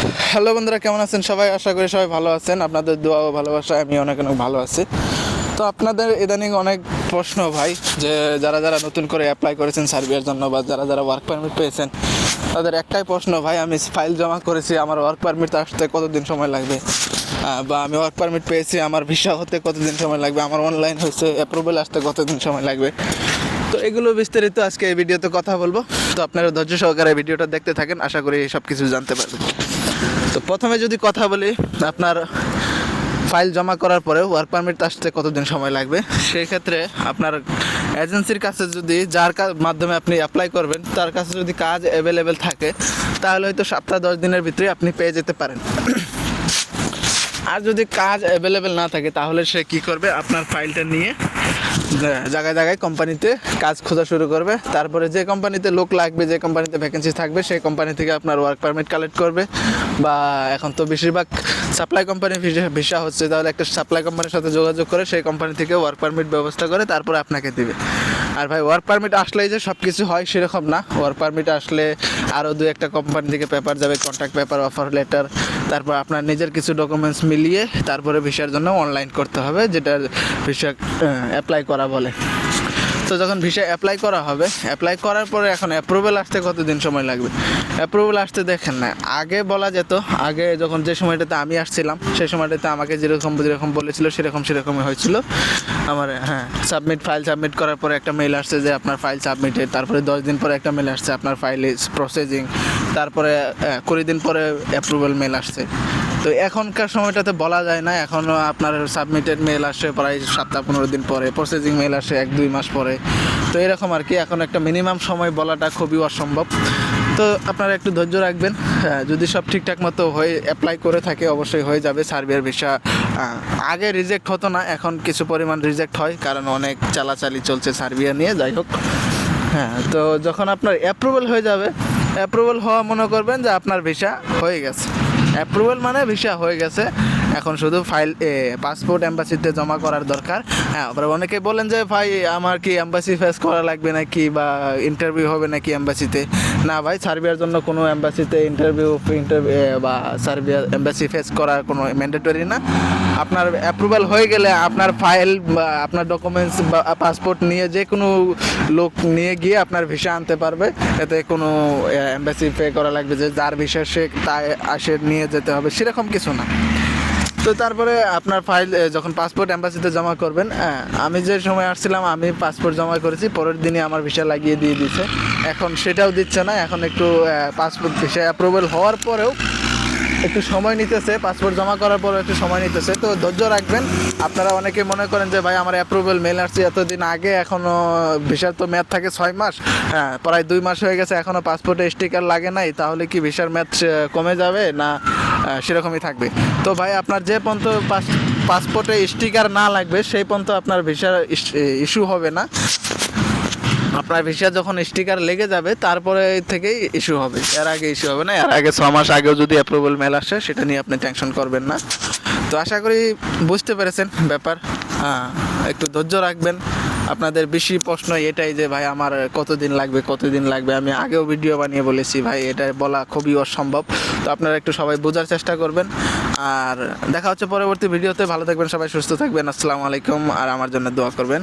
Hello বন্ধুরা, কেমন আছেন সবাই? আশা করি সবাই ভালো আছেন। আপনাদের দোয়া ও ভালোবাসা আমি অনেক অনেক ভালো আছি। তো আপনাদের ইদানিং অনেক প্রশ্ন ভাই, যে যারা যারা নতুন করে অ্যাপ্লাই করেছেন সার্ভিয়ার জন্য বা যারা যারা ওয়ার্ক পারমিট পেয়েছেন, তাদের একটাই প্রশ্ন ভাই, আমি ফাইল জমা করেছি, আমার ওয়ার্ক পারমিট আসতে কতদিন সময় লাগবে? বা আমি ওয়ার্ক পারমিট পেয়েছি, আমার ভিসা হতে কতদিন সময় লাগবে? আমার অনলাইন হয়েছে অ্যাপ্রুভেল আসতে কতদিন সময় লাগবে? তো এগুলো বিস্তারিত আজকে এই ভিডিওতে কথা বলব। তো আপনারা ধৈর্য সহকারে ভিডিওটা দেখতে থাকেন, আশা করি সব কিছু জানতে পারবেন। তো প্রথমে যদি কথা বলি, আপনার ফাইল জমা করার পরে ওয়ার্ক পারমিট আসতে কতদিন সময় লাগবে? সেই ক্ষেত্রে আপনার এজেন্সির কাছে যদি যার মাধ্যমে আপনি অ্যাপ্লাই করবেন, তার কাছে যদি কাজ অ্যাভেলেবেল থাকে, তাহলে হয়তো সপ্তাহ দশ দিনের ভিতরে আপনি পেয়ে যেতে পারেন। আর যদি কাজ অ্যাভেলেবেল না থাকে, তাহলে সে কি করবে? আপনার ফাইলটা নিয়ে জায়গায় জায়গায় কোম্পানিতে কাজ খোঁজা শুরু করবে। তারপরে যে কোম্পানিতে লোক লাগবে, যে কোম্পানিতে ভ্যাকেন্সি থাকবে, সেই কোম্পানি থেকে আপনার ওয়ার্ক পারমিট কালেক্ট করবে। বা এখন তো বেশিরভাগ সাপ্লাই কোম্পানি ভিসা হচ্ছে, তাহলে একটা সাপ্লাই কোম্পানির সাথে যোগাযোগ করে, সেই কোম্পানি থেকে ওয়ার্ক পারমিট ব্যবস্থা করে, তারপরে আপনাকে দিবে। আর ভাই ওয়ার্ক পারমিট আসলেই যে সব কিছু হয় সেরকম না। ওয়ার্ক পারমিট আসলে আরও দু একটা কোম্পানি থেকে পেপার যাবে কন্ট্যাক্ট পেপার অফার লেটার তারপর আপনার নিজের কিছু ডকুমেন্টস মিলিয়ে তারপরে ভিসার জন্য অনলাইন করতে হবে যেটা ভিসা অ্যাপ্লাই করা বলে। তো যখন ভিসা অ্যাপ্লাই করা হবে অ্যাপ্লাই করার পরে এখন অ্যাপ্রুভেল আসতে কতদিন সময় লাগবে? অ্যাপ্রুভেল আসতে দেখেন না আগে বলা যেত আগে যখন যে সময়টাতে আমি আসছিলাম সেই সময়টাতে আমাকে যেরকম যেরকম বলেছিল সেরকম সেরকমই হয়েছিল। আমার হ্যাঁ সাবমিট ফাইল সাবমিট করার পরে একটা মেল আসছে যে আপনার ফাইল সাবমিটেড তারপরে দশ দিন পরে একটা মেল আসছে আপনার ফাইল ইজ প্রসেসিং তারপরে আহ, কুড়ি দিন পরে অ্যাপ্রুভেল মেল আসছে। তো এখনকার সময়টাতে বলা যায় না এখনও আপনার সাবমিটেড মেল আসে প্রায় সপ্তাহ পনেরো দিন পরে প্রসেসিং মেল আসে এক দুই মাস পরে। তো এরকম আর কি এখন একটা মিনিমাম সময় বলাটা খুবই অসম্ভব। তো আপনারা একটু ধৈর্য রাখবেন হ্যাঁ, যদি সব ঠিকঠাক মতো হয়ে অ্যাপ্লাই করে থাকে অবশ্যই হয়ে যাবে। সার্বিয়ার ভিসা আগে রিজেক্ট হতো না এখন কিছু পরিমাণ রিজেক্ট হয় কারণ অনেক চালাচালি চলছে সার্বিয়া নিয়ে যাই হোক। হ্যাঁ তো যখন আপনার অ্যাপ্রুভাল হয়ে যাবে অ্যাপ্রুভাল হওয়া মনে করবেন যে আপনার ভিসা হয়ে গেছে। অ্যাপ্রুভাল মানে ভিসা হয়ে গেছে। এখন শুধু ফাইল পাসপোর্ট এম্বাসিতে জমা করার দরকার। হ্যাঁ আবার অনেকে বলেন যে, ভাই, আমার কি এম্বাসি ফেস করা লাগবে নাকি বা ইন্টারভিউ হবে নাকি এম্বাসিতে না ভাই, সার্বিয়ার জন্য কোনো এম্বাসিতে ইন্টারভিউ ইন্টারভিউ বা সার্বিয়া এম্বাসি ফেস করা কোনো ম্যান্ডেটরি না। আপনার অ্যাপ্রুভাল হয়ে গেলে আপনার ফাইল বা আপনার ডকুমেন্টস বা পাসপোর্ট নিয়ে যে কোনো লোক নিয়ে গিয়ে আপনার ভিসা আনতে পারবে। এতে কোনো এম্বাসি পে করা লাগবে যে, যার ভিসা সে তাই, আসে, নিয়ে যেতে হবে, সেরকম কিছু না। তো তারপরে আপনার ফাইল যখন পাসপোর্ট অ্যাম্বাসিতে জমা করবেন আমি যে সময় আসছিলাম, আমি পাসপোর্ট জমা করেছি, পরের দিনই আমার ভিসা লাগিয়ে দিয়ে দিছে এখন সেটাও দিচ্ছে না, এখন একটু পাসপোর্ট ভিসা অ্যাপ্রুভেল হওয়ার পরেও একটু সময় নিতেছে পাসপোর্ট জমা করার পরে একটু সময় নিতেছে। তো ধৈর্য রাখবেন, আপনারা অনেকে মনে করেন যে, ভাই, আমার অ্যাপ্রুভেল মেল আসছে এতদিন আগে এখনও ভিসার তো মেয়াদ থাকে ছয় মাস। হ্যাঁ প্রায় দুই মাস হয়ে গেছে এখনও পাসপোর্টে স্টিকার লাগে নাই, তাহলে কি ভিসার মেয়াদ কমে যাবে? না সেরকমই থাকবে। তো ভাই, আপনার যে পর্যন্ত পাস- পাসপোর্টে স্টিকার না লাগবে, সেই পর্যন্ত আপনার ভিসা ইস্যু হবে না। আপনার ভিসা যখন স্টিকার লেগে যাবে, তারপরে থেকেই ইস্যু হবে। এর আগে ইস্যু হবে না, এর আগে ছ মাস আগেও যদি অ্যাপ্রুভাল মেল আসে, সেটা নিয়ে আপনি টেনশন করবেন না। তো আশা করি বুঝতে পেরেছেন ব্যাপার। হ্যাঁ একটু ধৈর্য রাখবেন। আপনাদের বেশি প্রশ্ন এটাই যে, ভাই, আমার কতদিন লাগবে কতদিন লাগবে? আমি আগেও ভিডিও বানিয়ে বলেছি, ভাই, এটা বলা খুবই অসম্ভব। তো আপনারা একটু সবাই বোঝার চেষ্টা করবেন। আর দেখা হচ্ছে পরবর্তী ভিডিওতে। ভালো থাকবেন সবাই, সুস্থ থাকবেন। আসসালামু আলাইকুম। আর আমার জন্য দোয়া করবেন।